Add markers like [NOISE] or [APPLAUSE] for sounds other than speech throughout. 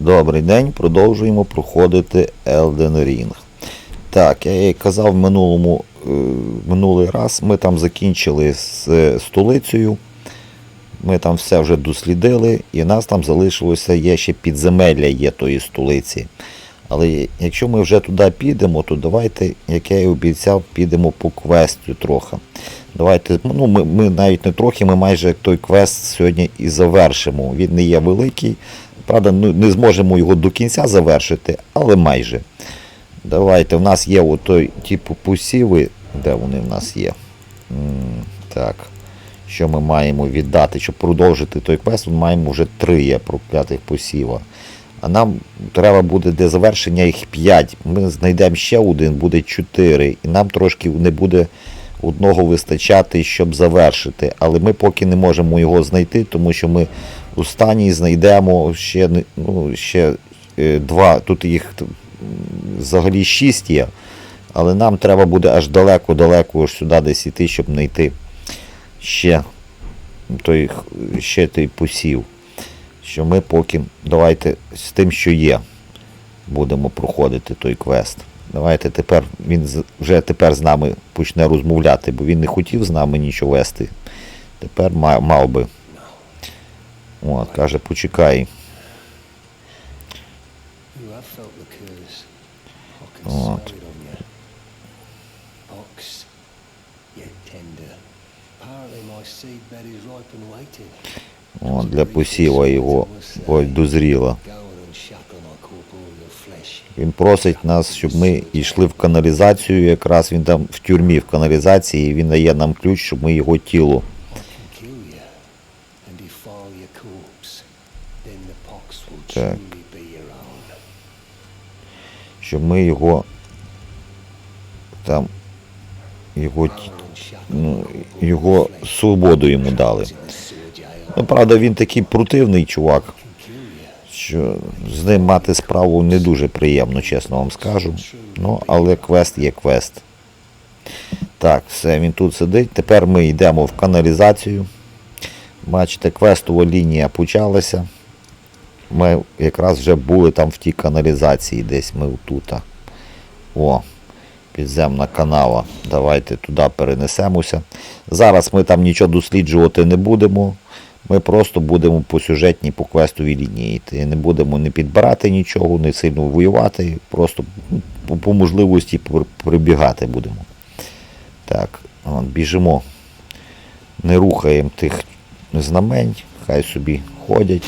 Добрий день, продовжуємо проходити Elden Ring. Так, я казав в минулому, е, минулий раз, ми там закінчили з е, столицею. Ми там все вже дослідили, і нас там залишилося є ще підземелля є тої столиці. Але якщо ми вже туди підемо, то давайте, як я і обіцяв, підемо по квесту трохи. Давайте, ну, ми, ми навіть не трохи, ми майже той квест сьогодні і завершимо. Він не є великий. Правда, ну, не зможемо його до кінця завершити, але майже. Давайте, в нас є отой типу посіви. Де вони в нас є? М, Так. Що ми маємо віддати? Щоб продовжити той квест, ми маємо вже три є проклятих посіва. А нам треба буде для завершення їх 5. Ми знайдемо ще один, буде 4. І нам трошки не буде одного вистачати, щоб завершити. Але ми поки не можемо його знайти, тому що ми останній знайдемо ще, ну, ще е, два. Тут їх взагалі 6 є. Але нам треба буде аж далеко-далеко сюди десь іти, щоб знайти ще той, ще той посів. Що ми поки давайте з тим, що є, будемо проходити той квест. Давайте тепер він вже тепер з нами почне розмовляти, бо він не хотів з нами нічого вести. Тепер мав, мав би. От, каже, почекай. От, для посіва його ось дозріло. Він просить нас, щоб ми йшли в каналізацію. Якраз він там в тюрмі в каналізації, і він дає нам ключ, щоб ми його тіло. Так. Щоб ми його там його, ну, його свободу йому дали. Ну, правда, він такий противний чувак, що з ним мати справу не дуже приємно, чесно вам скажу. Ну, але квест є квест. Так, все, він тут сидить. Тепер ми йдемо в каналізацію. Бачите, квестова лінія почалася. Ми якраз вже були там в тій каналізації, десь ми тут. О, підземна канава. Давайте туди перенесемося. Зараз ми там нічого досліджувати не будемо. Ми просто будемо по сюжетній, по квестовій лінії йти. Не будемо не підбирати нічого, не сильно воювати, просто ну, по, по можливості прибігати будемо. Так, от, біжимо. Не рухаємо тих знамень, хай собі ходять.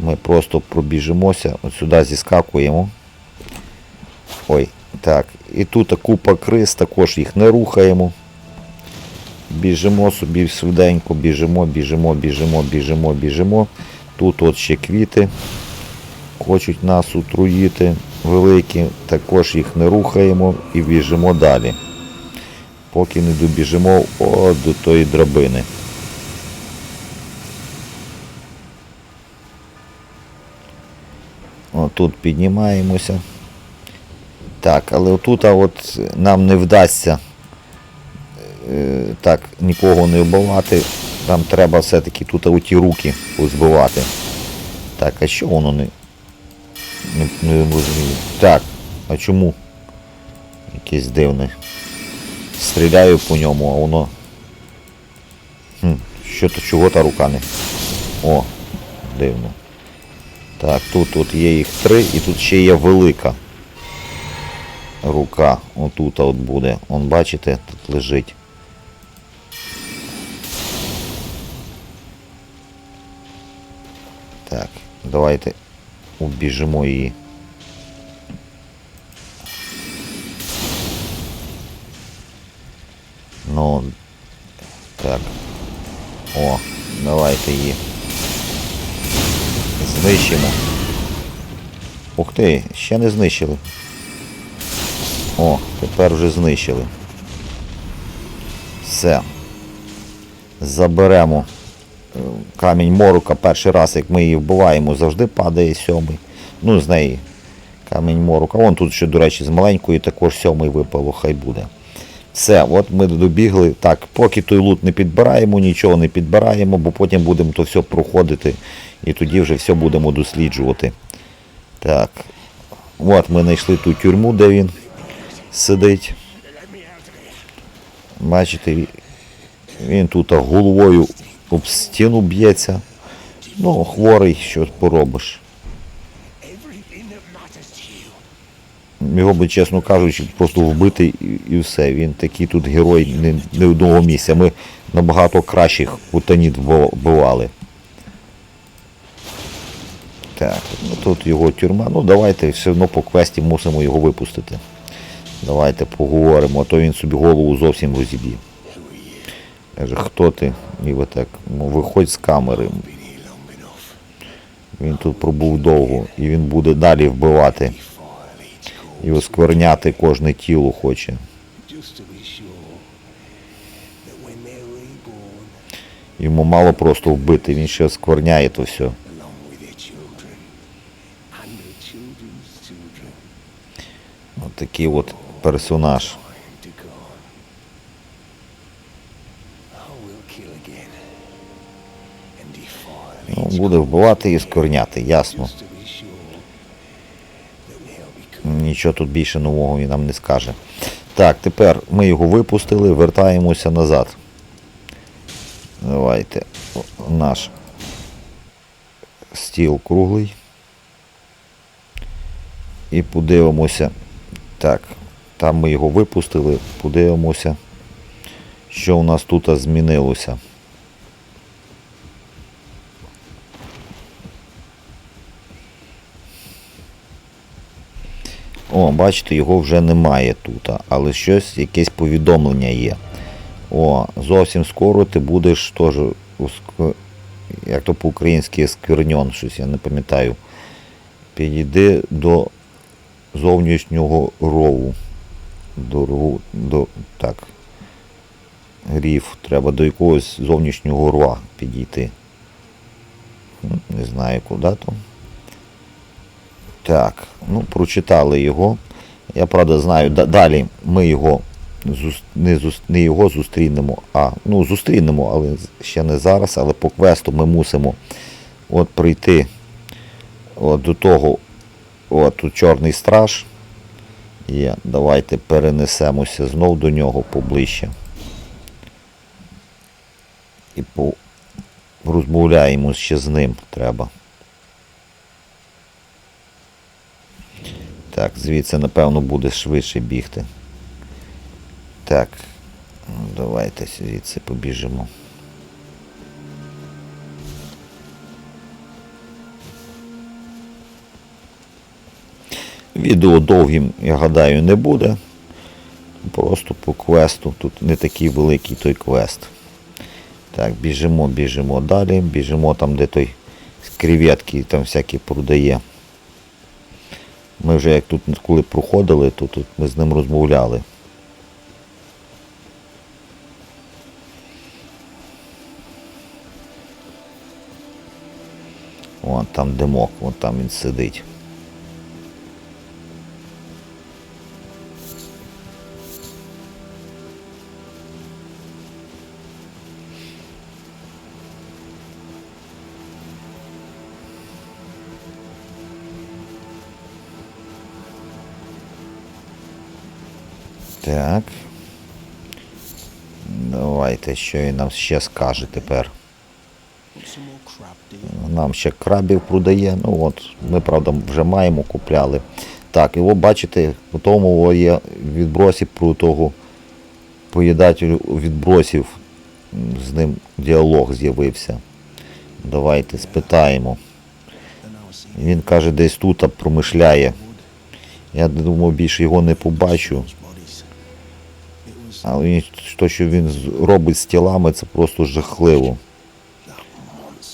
Ми просто пробіжимося, от сюди зіскакуємо. Ой, так. І тут купа криз, також їх не рухаємо. Біжимо собі швиденько, біжимо, біжимо, біжимо, біжимо, біжимо. Тут от ще квіти хочуть нас отруїти великі, також їх не рухаємо і біжимо далі. Поки не добіжимо о, до тої драбини. Отут піднімаємося. Так, але отут а от нам не вдасться так нікого не вбивати. Там треба все-таки тут оті руки позбивати. Так, а що воно не. Не, не розумію. Так, а чому? Якесь дивне. Стріляю по ньому, а воно. Хм, що то чого та рука не. О, дивно. Так, тут от є їх три і тут ще є велика рука. Отут от буде. Он бачите, тут лежить. Давайте убіжимо її. Ну, так. О, давайте її. Знищимо. Ух ти, ще не знищили. О, тепер вже знищили. Все. Заберемо камінь морука. Перший раз, як ми її вбиваємо, завжди падає сьомий. Ну, з неї камінь морука. Вон тут ще, до речі, з маленької також сьомий випало, хай буде. Все, от ми добігли. Так, поки той лут не підбираємо, нічого не підбираємо, бо потім будемо то все проходити і тоді вже все будемо досліджувати. Так. От ми знайшли ту тюрму, де він сидить. Бачите, він тут головою об стіну б'ється. Ну, хворий, що поробиш. Його би, чесно кажучи, просто вбити і, все. Він такий тут герой не, не одного місця. Ми набагато кращих утаніт вбивали. Так, ну тут його тюрма. Ну давайте все одно по квесті мусимо його випустити. Давайте поговоримо, а то він собі голову зовсім розіб'є. Каже, хто ти? Ніби так, ну виходь з камери. Він тут пробув довго, і він буде далі вбивати і оскверняти кожне тіло хоче. Йому мало просто вбити, він ще оскверняє то все. along with their children and their children's children, От от персонаж. Буде вбивати і оскверняти, ясно. Нічого тут більше нового він нам не скаже. Так, тепер ми його випустили, вертаємося назад. Давайте. Наш стіл круглий. І подивимося. Так, там ми його випустили, подивимося, що у нас тут змінилося. О, бачите, його вже немає тут, але щось, якесь повідомлення є. О, зовсім скоро ти будеш теж, як то по-українськи скверньон, щось я не пам'ятаю. Підійди до зовнішнього рову. До, до так. Гріф, треба до якогось зовнішнього рва підійти. Не знаю куди то. Так, ну прочитали його. Я правда знаю, да- далі ми його не, не його зустрінемо, а ну зустрінемо, але ще не зараз, але по квесту ми мусимо от прийти от до того, от тут чорний страж. Є. Давайте перенесемося знов до нього поближче. І по... розмовляємо ще з ним треба. Так, звідси, напевно, буде швидше бігти. Так, давайте звідси побіжимо. Відео довгим, я гадаю, не буде. Просто по квесту. Тут не такий великий той квест. Так, біжимо, біжимо далі, біжимо там, де той креветки там всякі продає. Ми вже як тут коли проходили, то тут ми з ним розмовляли. Вон там димок, вон там він сидить. Так. Давайте, що він нам ще скаже тепер. Нам ще крабів продає. Ну от, ми, правда, вже маємо, купляли. Так, ви бачите, у тому є відбросів про того поїдателю відбросів. З ним діалог з'явився. Давайте спитаємо. Він каже, десь тут промишляє. Я думав, більше його не побачу. Але то, що він робить з тілами, це просто жахливо.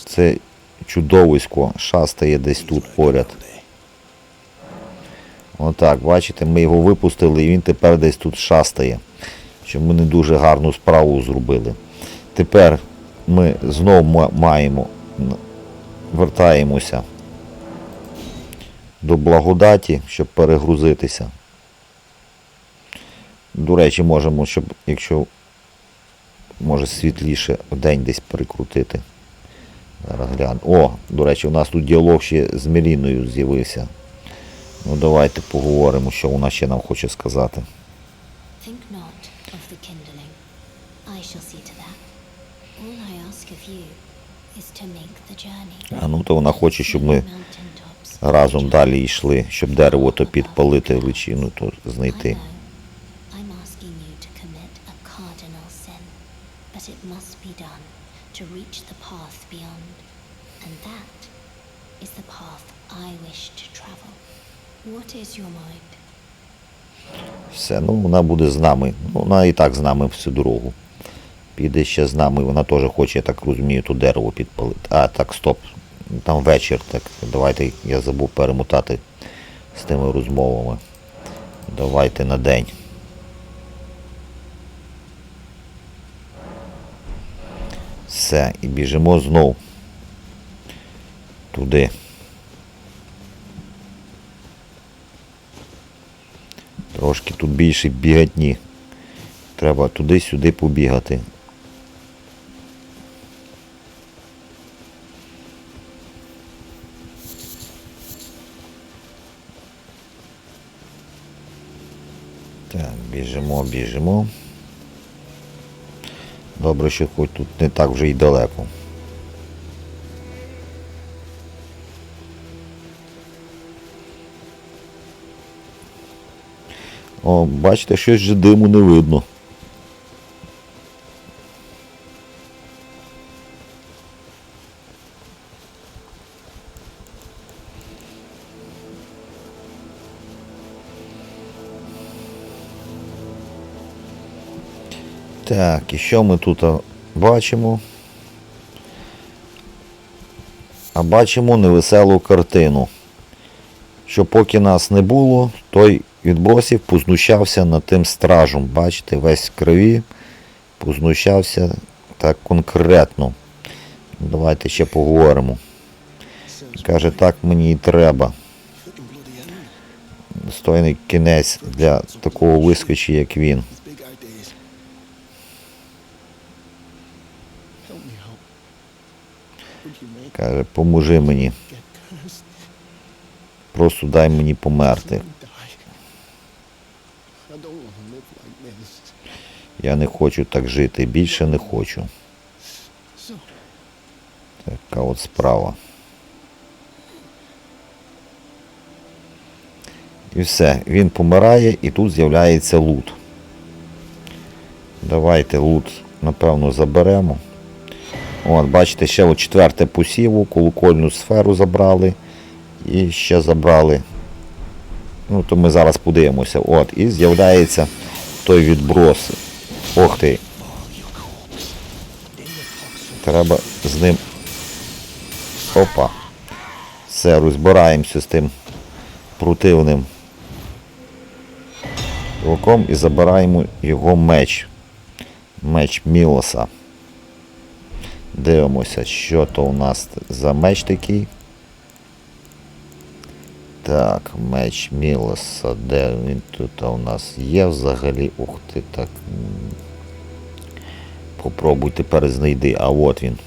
Це чудовисько шастає десь тут поряд. Отак, бачите, ми його випустили і він тепер десь тут шастає. Що ми не дуже гарну справу зробили. Тепер ми знову маємо, вертаємося до благодаті, щоб перегрузитися. До речі, можемо, щоб, якщо може світліше день десь перекрутити. Зараз гляну. О, до речі, у нас тут діалог ще з Меліною з'явився. Ну давайте поговоримо, що вона ще нам хоче сказати. Think not of the kindling. I. А ну то вона хоче, щоб ми разом далі йшли, щоб дерево то підпалити, личину то знайти. Все, ну вона буде з нами. Ну, вона і так з нами всю дорогу. Піде ще з нами, вона теж хоче, я так розумію, то дерево підпалити. А, так, стоп. Там вечір, так. Давайте я забув перемотати з тими розмовами. Давайте на день. Все, і біжимо знов. Туди. Трошки тут більше бігатні. Треба туди-сюди побігати. Так, біжимо, біжимо. Добре, що хоч тут не так вже й далеко. О, бачите, щось же диму не видно. Так, і що ми тут бачимо? А бачимо невеселу картину. Що поки нас не було, той відбросів познущався над тим стражем. Бачите, весь в крові познущався так конкретно. Давайте ще поговоримо. Каже, так мені і треба. Достойний кінець для такого вискочі, як він. Каже, поможи мені. Просто дай мені померти. Я не хочу так жити. Більше не хочу. Така от справа. І все, він помирає і тут з'являється лут. Давайте лут, напевно, заберемо. От, бачите, ще от четверте посіву, колокольну сферу забрали. І ще забрали. Ну, то ми зараз подивимося. От, і з'являється той відброс. Ох ти. Треба з ним Опа. Все, розбираємося з тим противним чуваком і забираємо його меч. Меч Мілоса. Дивимося, що то у нас за меч такий. Так, меч Мілоса. Де він тут у нас є взагалі? Ух ти так. Попробуй тепер знайди. А от він.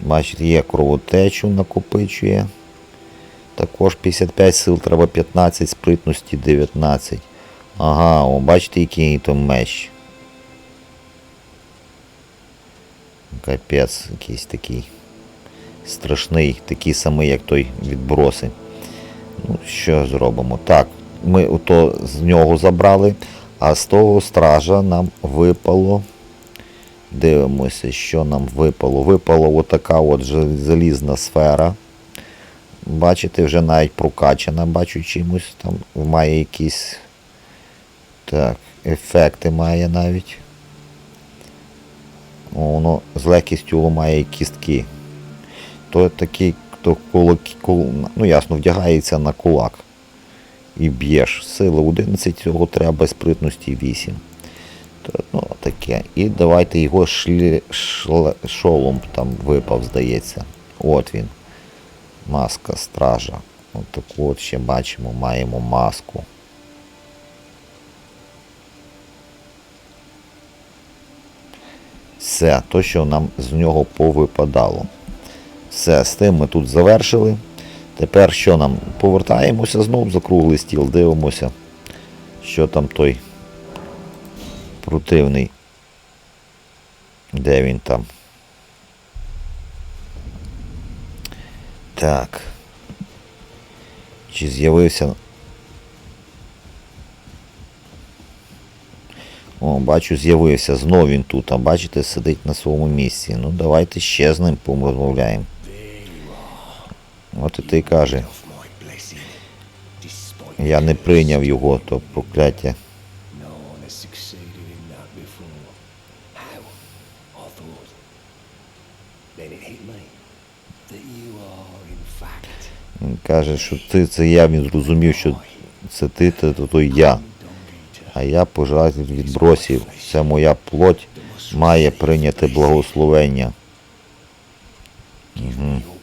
Бачите, є кровотечу накопичує. Також 55 сил, треба 15, спритності 19. Ага, о, бачите, який там меч. Капець якийсь такий. Страшний, такий самий, як той відброси. Ну, що зробимо? Так, ми ото з нього забрали, а з того стража нам випало. Дивимося, що нам випало. Випала отака от залізна сфера. Бачите, вже навіть прокачана, бачу чимось. Там має якісь так, ефекти має навіть. Воно з легкістю ламає кістки. То такий, то коло, коло, ну ясно, вдягається на кулак і б'єш. Сила 11, цього треба спритності 8. То, ну, таке. І давайте його шлі, шла, шолом там випав, здається. От він. Маска стража. От таку от ще бачимо, маємо маску. Все, то, що нам з нього повипадало. Все, з тим ми тут завершили. Тепер що нам? Повертаємося знову за круглий стіл, дивимося, що там той противний. Де він там? Так. Чи з'явився. О, бачу, з'явився. Знов він тут, а бачите, сидить на своєму місці. Ну, давайте ще з ним порозмовляємо. От і ти каже. Я не прийняв його, то прокляття. каже, що ти це я, він зрозумів, що це ти, то, то, я. А я пожалуй відбросив. Це моя плоть має прийняти благословення. blessing.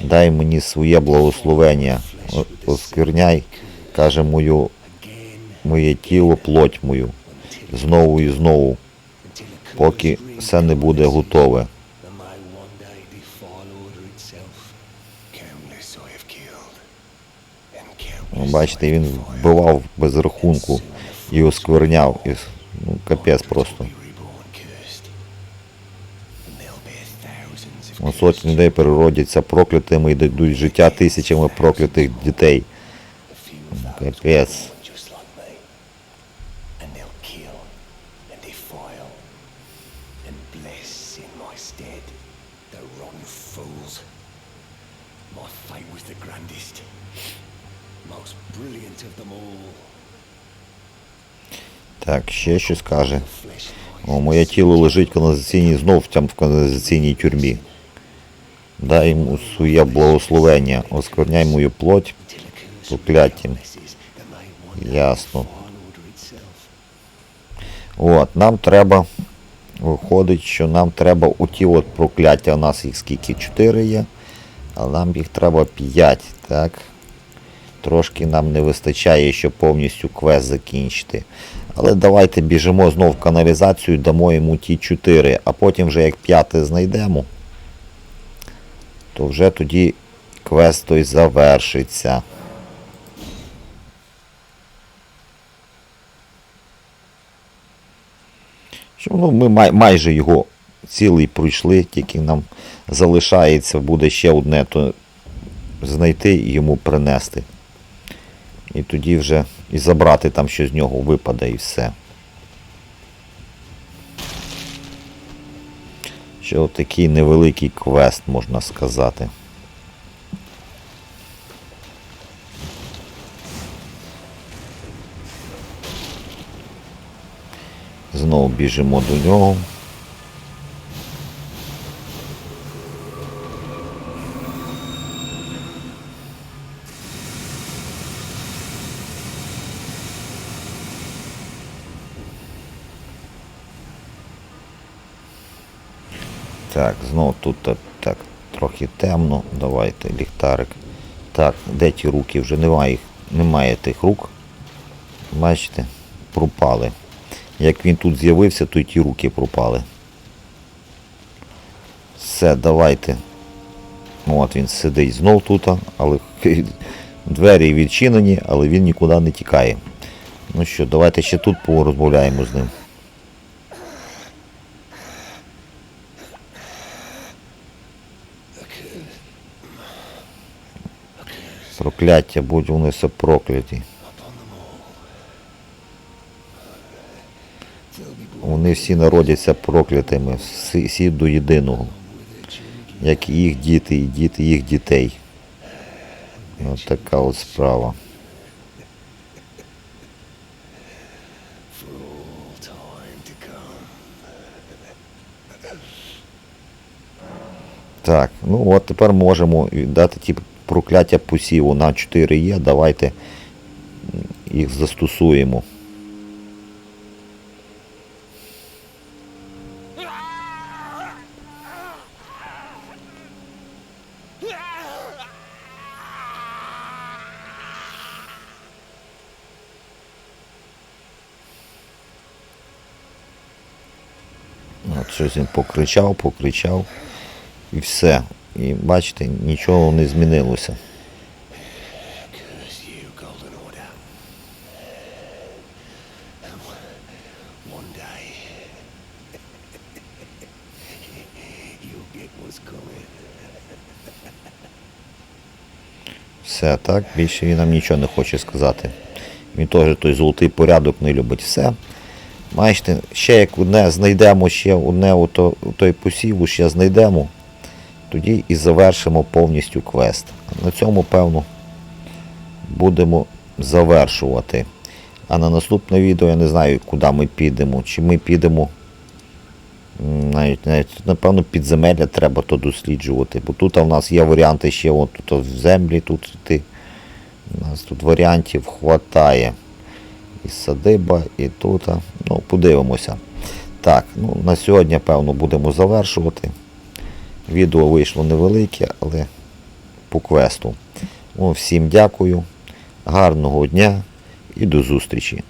Дай мені своє благословення. Оскверняй, каже, мою, моє тіло, плоть мою. Знову і знову, поки все не буде готове. Ну, Бачите, він вбивав без рахунку і оскверняв. І, ну, капець просто. Сотні людей переродяться проклятими і дадуть життя тисячами проклятих дітей. Капець. Так, ще щось каже. О, моє тіло лежить в каналізаційній знов в тям в каналізаційній тюрмі. Дай йому своє благословення, оскверняй мою плоть прокляттям. Ясно. От, нам треба, виходить, що нам треба у ті от прокляття, у нас їх скільки? Чотири є, а нам їх треба п'ять, так? Трошки нам не вистачає, щоб повністю квест закінчити. Але давайте біжимо знов в каналізацію, дамо йому ті чотири, а потім вже як п'яте знайдемо, то вже тоді квест той завершиться. Ну, ми май, майже його цілий пройшли, тільки нам залишається буде ще одне, то знайти і йому принести. І тоді вже і забрати там, що з нього випаде, і все. Що такий невеликий квест, можна сказати. Знову біжимо до нього. Так, знову тут так, трохи темно. Давайте ліхтарик. Так, де ті руки? Вже немає їх, немає тих рук. Бачите, пропали. Як він тут з'явився, то й ті руки пропали. Все, давайте. От він сидить знов тут, але [LAUGHS] двері відчинені, але він нікуди не тікає. Ну що, давайте ще тут порозмовляємо з ним. Прокляття, будь вони все прокляті. Вони всі народяться проклятими, всі, до єдиного. Як і їх діти, і діти їх дітей. От така от справа. Так, ну от тепер можемо дати ті прокляття посіву. На 4 є, давайте їх застосуємо. Щось він покричав, покричав і все. І бачите, нічого не змінилося. Все, так, більше він нам нічого не хоче сказати. Він теж той золотий порядок не любить. Все. Бачите, ще як одне знайдемо, ще одне ото, той посів, ще знайдемо, тоді і завершимо повністю квест. На цьому, певно, будемо завершувати. А на наступне відео я не знаю, куди ми підемо. Чи ми підемо. Навіть, навіть напевно, підземелля треба то досліджувати. Бо тут у нас є варіанти ще от, тут в землі тут йти. У нас тут варіантів хватає. І садиба, і тут. Ну, подивимося. Так, ну на сьогодні, певно, будемо завершувати. Відео вийшло невелике, але по квесту. Ну, всім дякую, гарного дня і до зустрічі.